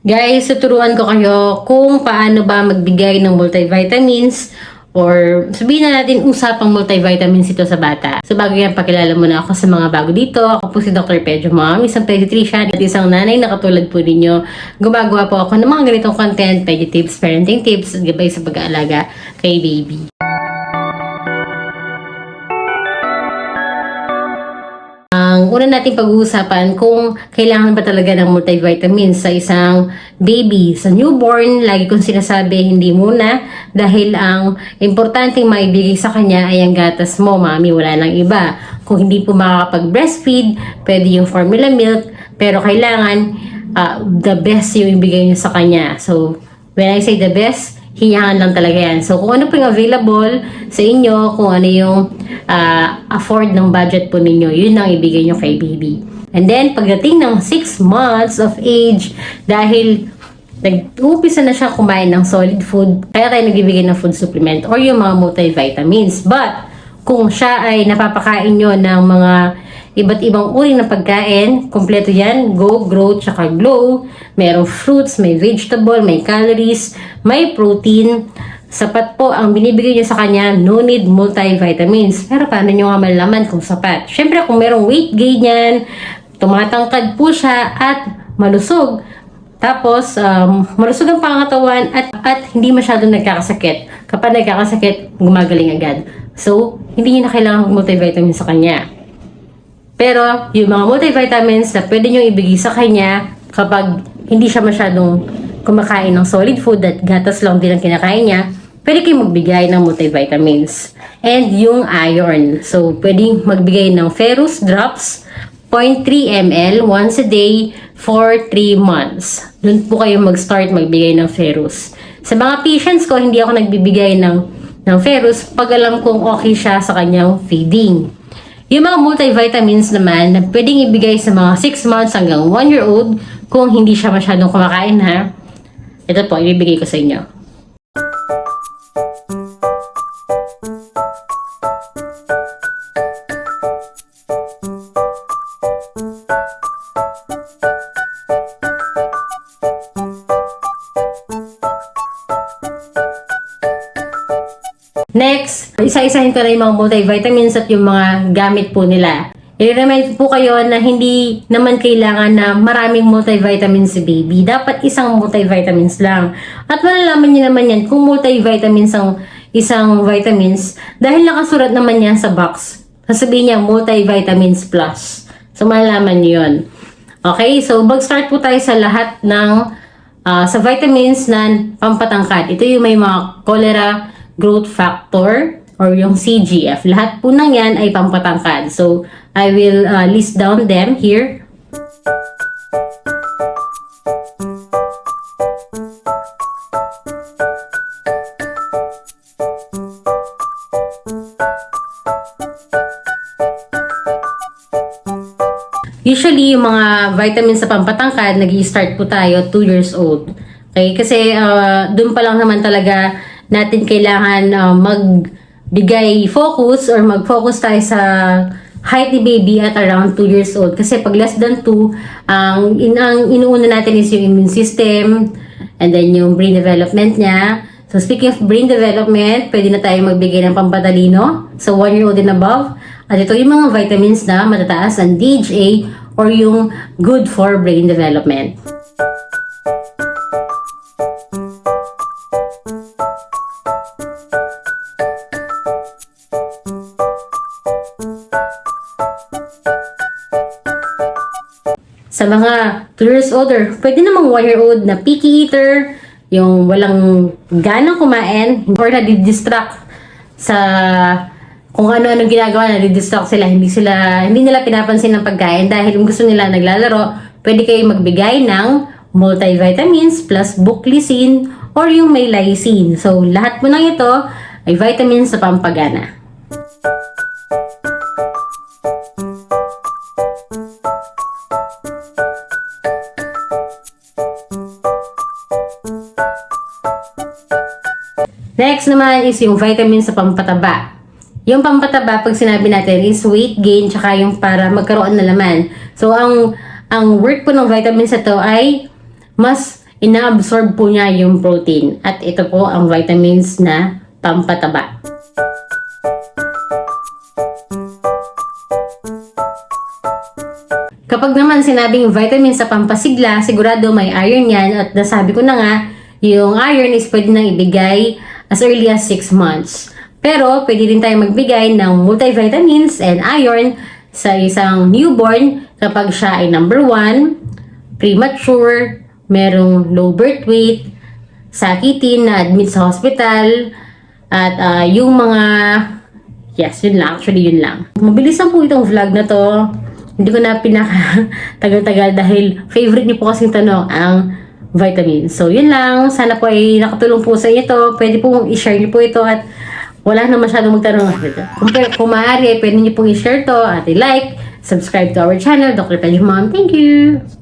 Guys, tuturuan ko kayo kung paano ba magbigay ng multivitamins or sabihin na natin usapang multivitamins ito sa bata. So bago yan, pakilala muna ako sa mga bago dito. Ako po si Dr. Pedro Mom, isang pediatrician at isang nanay na katulad po ninyo. Gumagawa po ako ng mga ganitong content, pedi tips, parenting tips, at gabay sa pag-aalaga kay baby. Ang una nating pag-uusapan kung kailangan ba talaga ng multivitamins sa isang baby. Sa newborn, lagi kong sinasabi, hindi muna dahil ang importanteng maibigay sa kanya ay ang gatas mo, mami, wala nang iba. Kung hindi po makakapag-breastfeed, pwede yung formula milk, pero kailangan ah, the best yung ibigay niyo sa kanya. So, when I say the best, hinyahan lang talaga yan. So, kung ano po yung available sa inyo, kung ano yung ah, afford ng budget po ninyo, yun ang ibigay nyo kay baby. And then, pagdating ng 6 months of age, dahil nag-uupisa na siya kumain ng solid food, kaya tayo nagbibigay ng food supplement or yung mga multivitamins. But, kung siya ay napapakain nyo ng mga iba't ibang uri ng pagkain, kompleto yan, go, grow, tsaka glow. Merong fruits, may vegetable, may calories, may protein. Sapat po ang binibigay nyo sa kanya, no need multivitamins. Pero paano nyo nga malalaman kung sapat? Siyempre, kung merong weight gain yan, tumatangkad po siya at malusog. Tapos, um, malusog ang pangatawan at, at hindi masyadong nagkakasakit. Kapag nagkakasakit, gumagaling agad. So, hindi niyo na kailangan ng multivitamin sa kanya. Pero, yung mga multivitamins na pwede nyo ibigay sa kanya kapag hindi siya masyadong kumakain ng solid food at gatas lang din ang kinakain niya, pwede kayong magbigay ng multivitamins. And yung iron. So, pwedeng magbigay ng ferrous drops, 0.3 ml once a day for 3 months. Doon po kayo mag-start magbigay ng ferrous. Sa mga patients ko, hindi ako nagbibigay ng, ng ferrous pag alam kong okay siya sa kanyang feeding. Yung mga multivitamins naman na pwedeng ibigay sa mga 6 months hanggang 1 year old kung hindi siya masyadong kumakain ha. Ito po, ibibigay ko sa inyo. Next, isa-isahin ko na yung mga multivitamins at yung mga gamit po nila. I-remind po kayo na hindi naman kailangan na maraming multivitamins si baby. Dapat isang multivitamins lang. At malalaman niyo naman yan kung multivitamins ang isang vitamins dahil nakasulat naman yan sa box. Sasabihin niya multivitamins plus. So malalaman niyo yun. Okay, so mag-start po tayo sa lahat ng ah, sa vitamins na pampatangkad. Ito yung may mga cholera growth factor or yung CGF. Lahat po ng yan ay pampatangkad. So, I will uh, list down them here. Usually, yung mga vitamins sa pampatangkad, nag start po tayo 2 years old. Okay? Kasi uh, doon pa lang naman talaga natin kailangan uh, magbigay focus or mag-focus tayo sa height ni baby at around 2 years old. Kasi pag less than 2, ang, in, ang inuuna natin is yung immune system and then yung brain development niya. So speaking of brain development, pwede na tayo magbigay ng pampatalino. So 1 year old and above. At ito yung mga vitamins na matataas ang DHA or yung good for brain development. Sa mga 2 years older, pwede namang 1 year old na picky eater, yung walang ganang kumain, or nadidistract sa kung ano-ano ginagawa, nadidistract sila, hindi sila, hindi nila pinapansin ng pagkain dahil kung gusto nila naglalaro, pwede kayo magbigay ng multivitamins plus buclicin or yung may lysine. So, lahat po ng ito ay vitamins sa pampagana. Next naman is yung vitamin sa pampataba. Yung pampataba, pag sinabi natin, is weight gain tsaka yung para magkaroon na laman. So, ang ang work po ng vitamins na to ay mas ina-absorb po niya yung protein. At ito po ang vitamins na pampataba. Kapag naman sinabing vitamin sa pampasigla, sigurado may iron yan at nasabi ko na nga, yung iron is pwede nang ibigay as early as 6 months. Pero pwede rin tayo magbigay ng multivitamins and iron sa isang newborn kapag siya ay number 1, premature, merong low birth weight, sakitin na admit sa hospital, at ah, yung mga Yes, yun lang. Actually, yun lang. Mabilis lang po itong vlog na to. Hindi ko na pinaka tagal-tagal dahil favorite niyo po kasing tanong ang vitamins. So, yun lang. Sana po ay nakatulong po sa inyo to. Pwede po i-share niyo po ito at wala na masyadong magtanong. Kung, kung maaari, pwede niyo pong i-share to at i-like, subscribe to our channel, Dr. Pedro Mom. Thank you!